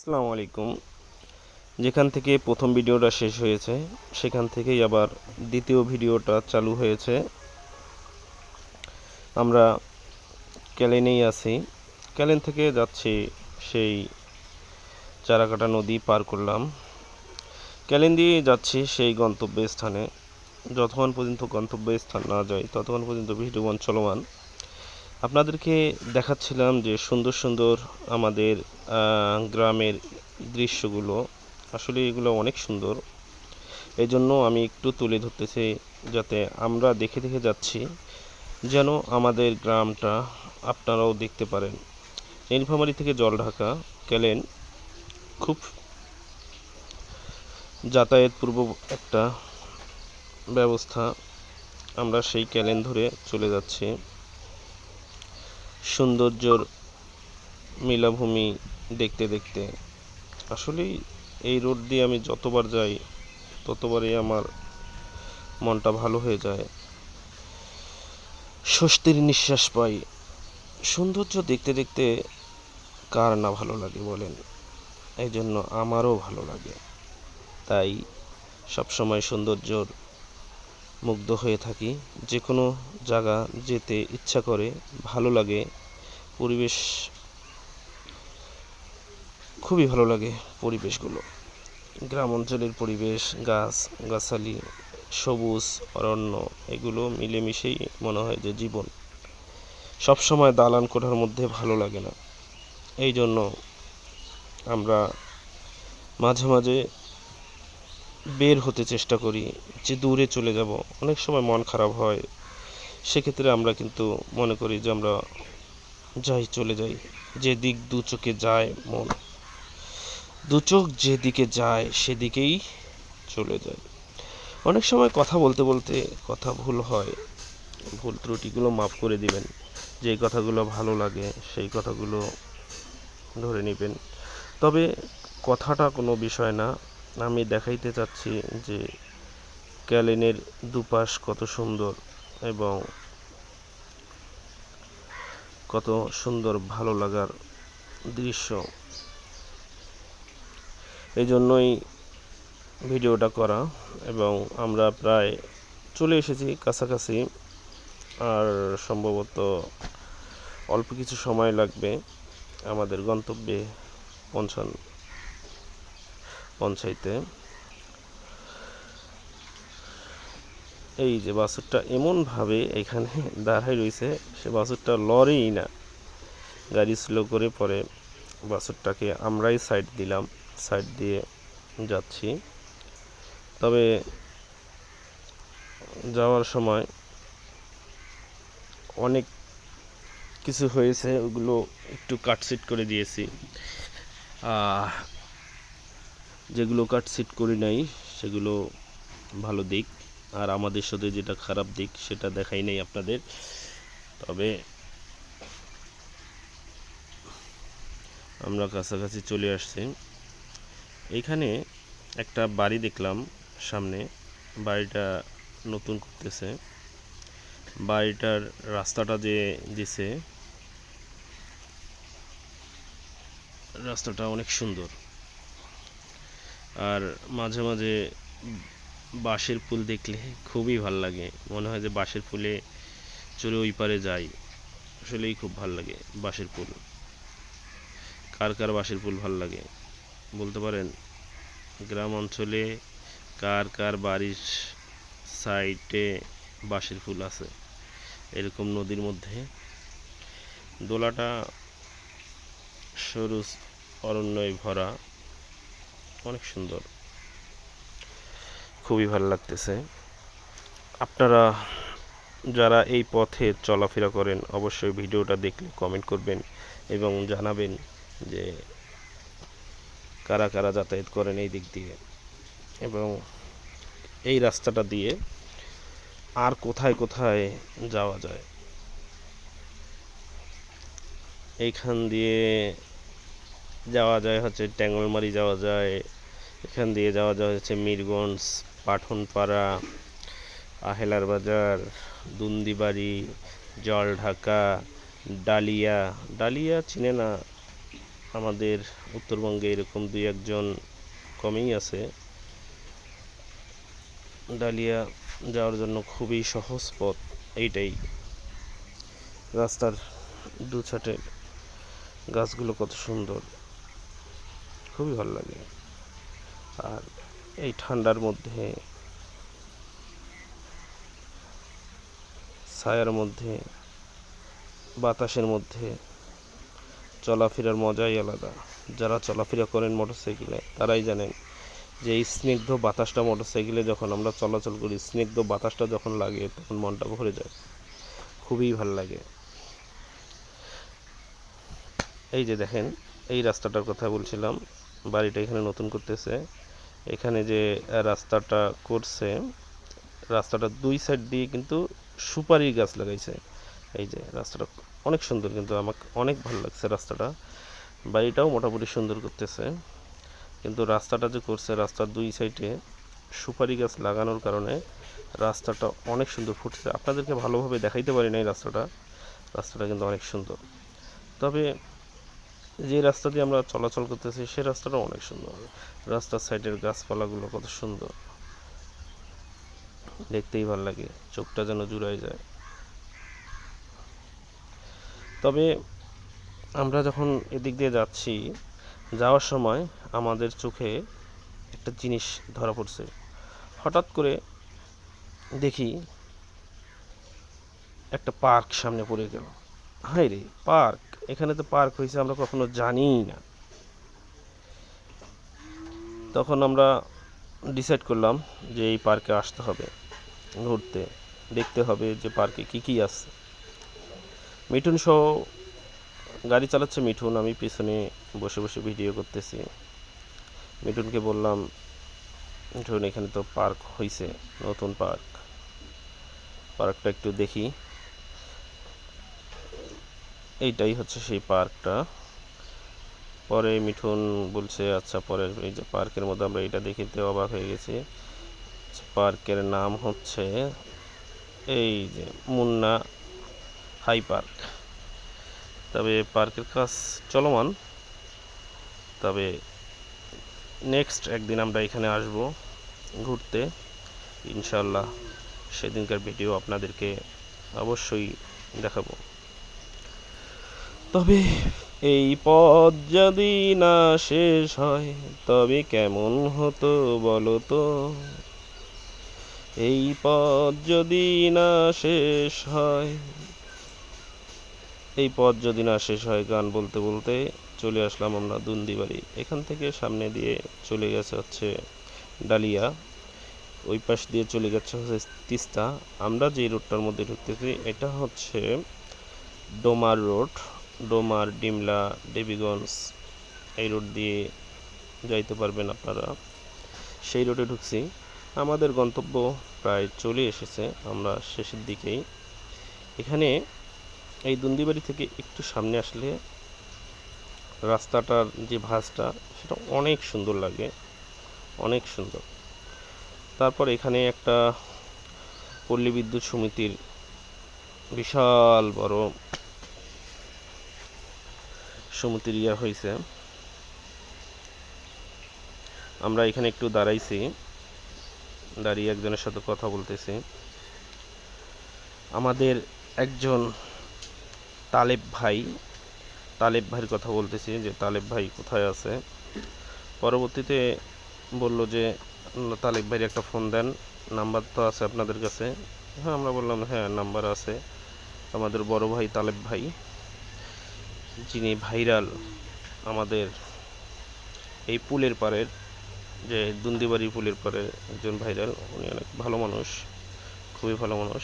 আসসালামু আলাইকুম। যেখান থেকে প্রথম ভিডিওটা শেষ হয়েছে, সেখান থেকেই আবার দ্বিতীয় ভিডিওটা চালু হয়েছে। আমরা ক্যালেনেই আছি। ক্যালেন থেকে যাচ্ছি সেই চারাকাটা নদী পার করলাম। ক্যালেন দিয়ে যাচ্ছি সেই গন্তব্য স্থানে যতক্ষণ পর্যন্ত গন্তব্য স্থান না যায়, ততক্ষণ পর্যন্ত ভিডিও চলমান। আপনাদেরকে দেখাচ্ছিলাম যে সুন্দর সুন্দর আমাদের গ্রামের দৃশ্যগুলো। আসলে এগুলো অনেক সুন্দর। এই জন্য আমি একটু তুলে ধরতেছি যাতে আমরা দেখে দেখে যাচ্ছি যেন আমাদের গ্রামটা আপনারাও দেখতে পারেন। নীলফামারী থেকে জল ঢাকা ক্যালেন খুব যাতায়াত পূর্ব একটা ব্যবস্থা। আমরা সেই ক্যালেন ধরে চলে যাচ্ছি। সৌন্দর্যর মিলাভূমি দেখতে দেখতে। আসলেই এই রোড দিয়ে আমি যতবার যাই, ততবারই আমার মনটা ভালো হয়ে যায়। স্বস্তির নিঃশ্বাস পাই। সৌন্দর্য দেখতে দেখতে কার না ভালো লাগে বলেন? এই জন্য আমারও ভালো লাগে। তাই সবসময় সৌন্দর্যর মুগ্ধ হয়ে থাকি। যে কোনো জায়গা যেতে ইচ্ছা করে, ভালো লাগে পরিবেশ, খুবই ভালো লাগে পরিবেশগুলো। গ্রাম অঞ্চলের পরিবেশ, গাছ, গাছালি, সবুজ, অরণ্য, এগুলো মিলেমিশেই মনে হয় যে জীবন। সবসময় দালান কোঠার মধ্যে ভালো লাগে না। এই জন্য আমরা মাঝে মাঝে বের হতে চেষ্টা করি যে দূরে চলে যাব। অনেক সময় মন খারাপ হয়। সেক্ষেত্রে আমরা কিন্তু মনে করি যে আমরা যাই চলে যাই। যে দিক দু চোখে যায় মন, দু চোখ যেদিকে যায় সেদিকেই চলে যায়। অনেক সময় কথা বলতে বলতে কথা ভুল হয়, ভুল ত্রুটিগুলো মাফ করে দিবেন। যেই কথাগুলো ভালো লাগে সেই কথাগুলো ধরে নেবেন। তবে কথাটা কোনো বিষয় না। আমি দেখাইতে চাচ্ছি যে ক্যালেনের দুপাশ কত সুন্দর এবং কত সুন্দর, ভালো লাগার দৃশ্য। এই জন্যই ভিডিওটা করা এবং আমরা প্রায় চলে এসেছি কাছাকাছি। আর সম্ভবত অল্প কিছু সময় লাগবে আমাদের গন্তব্যে পৌঁছান পৌঁছাইতে। এই যে বাছুরটা এমনভাবে এখানে দাঁড়াই রয়েছে, সে বাছুরটা লরেই না। গাড়ি স্লো করে পরে বাছুরটাকে আমরাই সাইড দিলাম সাইড দিয়ে যাচ্ছি। তবে যাওয়ার সময় অনেক কিছু হয়েছে, ওগুলো একটু কাটসিট করে দিয়েছি। যেগুলো কাটসিট করি নাই, সেগুলো ভালো দিক। আর আমাদের সাথে যেটা খারাপ দিক, সেটা দেখাই নাই আপনাদের। তবে আমরা কাছাকাছি চলে আসছি। এইখানে একটা বাড়ি দেখলাম সামনে। বাড়িটা নতুন করতেছে। বাড়িটার রাস্তাটা যে দিছে, রাস্তাটা অনেক সুন্দর। আর মাঝে মাঝে বাঁশের ফুল দেখলে খুবই ভালো লাগে। মনে হয় যে বাঁশের ফুলে চলে ওই পারে যাই। আসলেই খুব ভালো লাগে বাঁশের ফুল। কার কার বাঁশের ফুল ভালো লাগে বলতে পারেন? গ্রাম অঞ্চলে কার কার বাড়ির সাইডে বাঁশের ফুল আছে? এরকম নদীর মধ্যে। দোলাটা সরু অরণ্যয় ভরা। অনেক সুন্দর। খুবই ভালো লাগতেছে। আপনারা যারা এই পথে চলাফেরা করেন, অবশ্যই ভিডিওটা দেখলে কমেন্ট করবেন এবং জানাবেন যে কারা কারা যাতায়াত করেন এই দিক দিয়ে এবং এই রাস্তাটা দিয়ে আর কোথায় কোথায় যাওয়া যায়। এইখান দিয়ে যাওয়া যায় হচ্ছে ট্যাঙ্গলমারি যাওয়া যায়, এখান দিয়ে যাওয়া যায় হচ্ছে মিরগঞ্জ পাঠনপাড়া, আহেলার বাজার, দুন্দিবাড়ি, জলঢাকা, ডালিয়া। ডালিয়া চিনে না, আমাদের উত্তরবঙ্গে এরকম দুই একজন কমেই আছে। ডালিয়া যাওয়ার জন্য খুবই সহজ পথ, এইটাই। রাস্তার দু গাছগুলো কত সুন্দর, খুবই ভালো লাগে। আর এই ঠান্ডার মধ্যে, ছায়ার মধ্যে, বাতাসের মধ্যে চলাফেরার মজাই আলাদা। যারা চলাফেরা করেন মোটরসাইকেলে, তারাই জানেন যে এই স্নিগ্ধ বাতাসটা মোটরসাইকেলে যখন আমরা চলাচল করি, স্নিগ্ধ বাতাসটা যখন লাগে, তখন মনটা ভরে যায়। খুবই ভালো লাগে। এই যে দেখেন, এই রাস্তাটার কথা বলছিলাম, বাড়িটা এখানে নতুন করতেছে। এখানে যে রাস্তাটা করছে, রাস্তাটা দুই সাইড দিয়ে কিন্তু সুপারি গাছ লাগাইছে। এই যে রাস্তাটা অনেক সুন্দর কিন্তু আমাকে, অনেক ভালো লাগছে রাস্তাটা। বাড়িটাও মোটামুটি সুন্দর করতেছে। কিন্তু রাস্তাটা যে করছে, রাস্তার দুই সাইডে সুপারি গাছ লাগানোর কারণে রাস্তাটা অনেক সুন্দর ফুটছে। আপনাদেরকে ভালোভাবে দেখাইতে পারি না এই রাস্তাটা। রাস্তাটা কিন্তু অনেক সুন্দর। তবে যে রাস্তা দিয়ে আমরা চলাচল করতেছি, সে রাস্তাটা অনেক সুন্দর। রাস্তার সাইডের গাছপালাগুলো কত সুন্দর। দেখতেই ভালো লাগে, চোখটা যেন জুড়াই যায়। তবে আমরা যখন এদিক দিয়ে যাচ্ছি, যাওয়ার সময় আমাদের চোখে একটা জিনিস ধরা পড়ছে। হঠাৎ করে দেখি একটা পার্ক সামনে পড়ে গেল। হাই রে, পার্ক! এখানে তো পার্ক হয়েছে, আমরা কখনো জানিই না। তখন আমরা ডিসাইড করলাম যে এই পার্কে আসতে হবে, ঘুরতে। দেখতে হবে যে পার্কে কি কি আছে। মিঠুন সহ গাড়ি চালাচ্ছে মিঠুন, আমি পিছনে বসে বসে ভিডিও করতেছি। মিঠুনকে বললাম, মিঠুন, এখানে তো পার্ক হয়েছে নতুন পার্ক। পার্কটা একটু দেখি। এইটাই হচ্ছে সেই পার্কটা। পরে মিঠুন বলছে আচ্ছা পরে এই যে পার্কের মধ্যে আমরা এটা দেখিতে অবাক হয়ে গেছি। পার্কের নাম হচ্ছে এই যে মুন্না হাই পার্ক। তবে পার্কের কাজ চলমান। তবে নেক্সট একদিন আমরা এখানে আসব ঘুরতে। ইনশাল্লাহ সেদিনকার ভিডিও আপনাদেরকে অবশ্যই দেখাবো। তবে এই পথ যদি না শেষ হয়, তবে কেমন হতো বলো তো? এই পথ যদি না শেষ হয়, এই পথ যদি না শেষ হয় গান বলতে বলতে চলে আসলাম আমরা দুন্দিবাড়ি। এখান থেকে সামনে দিয়ে চলে গেছে হচ্ছে ডালিয়া। ওই পাশ দিয়ে চলে গেছে হচ্ছে তিস্তা। আমরা যে রোডটার মধ্যে ঢুকতেছি, এটা হচ্ছে ডোমার রোড ডোমার, ডিমলা দেবীগঞ্জ এই রোড দিয়ে যাইতে পারবেন আপনারা। সেই রোডে ঢুকছি। আমাদের গন্তব্য প্রায় চলে এসেছে আমরা শেষের দিকেই। এখানে এই দুন্দিবাড়ি থেকে একটু সামনে আসলে রাস্তাটার যে ভাঁজটা, সেটা অনেক সুন্দর লাগে। অনেক সুন্দর। তারপর এখানে একটা পল্লী বিদ্যুৎ সমিতির বিশাল বড় সমিতির ইয়া হয়েছে। আমরা এখানে একটু দাঁড়াইছি। দাঁড়িয়ে একজনের সাথে কথা বলতেছি। আমাদের একজন তালেব ভাই, তালেব ভাইয়ের কথা বলতেছি যে তালেব ভাই কোথায় আছে? পরবর্তীতে বলল যে, তালেব ভাইয়ের একটা ফোন দেন, নাম্বার তো আছে আপনাদের কাছে? হ্যাঁ আমরা বললাম হ্যাঁ নাম্বার আছে। আমাদের বড় ভাই তালেব ভাই। যিনি ভাইরাল আমাদের এই পুলের পাড়ের যে দুন্দিবাড়ি পুলের পাড়ের একজন ভাইরাল, উনি অনেক ভালো মানুষ, খুবই ভালো মানুষ।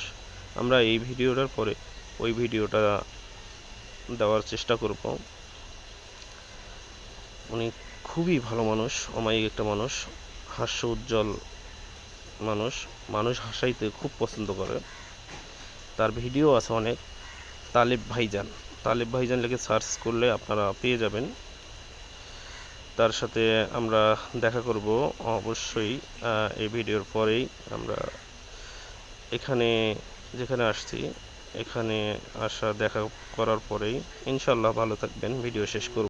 আমরা এই ভিডিওটার পরে ওই ভিডিওটা দেওয়ার চেষ্টা করব। উনি খুবই ভালো মানুষ, অমায়িক একটা মানুষ, হাস্য উজ্জ্বল মানুষ মানুষ হাসাইতে খুব পছন্দ করে। তার ভিডিও আছে অনেক, তালেব ভাইজান। তালেব ভাইজান লিখে সার্চ করলে আপনারা পেয়ে যাবেন। তার সাথে আমরা দেখা করব অবশ্যই এই ভিডিওর পরেই আমরা এখানে, যেখানে আসছি, এখানে আসা দেখা করার পরেই ইনশাল্লাহ ভালো থাকবেন। ভিডিও শেষ করব।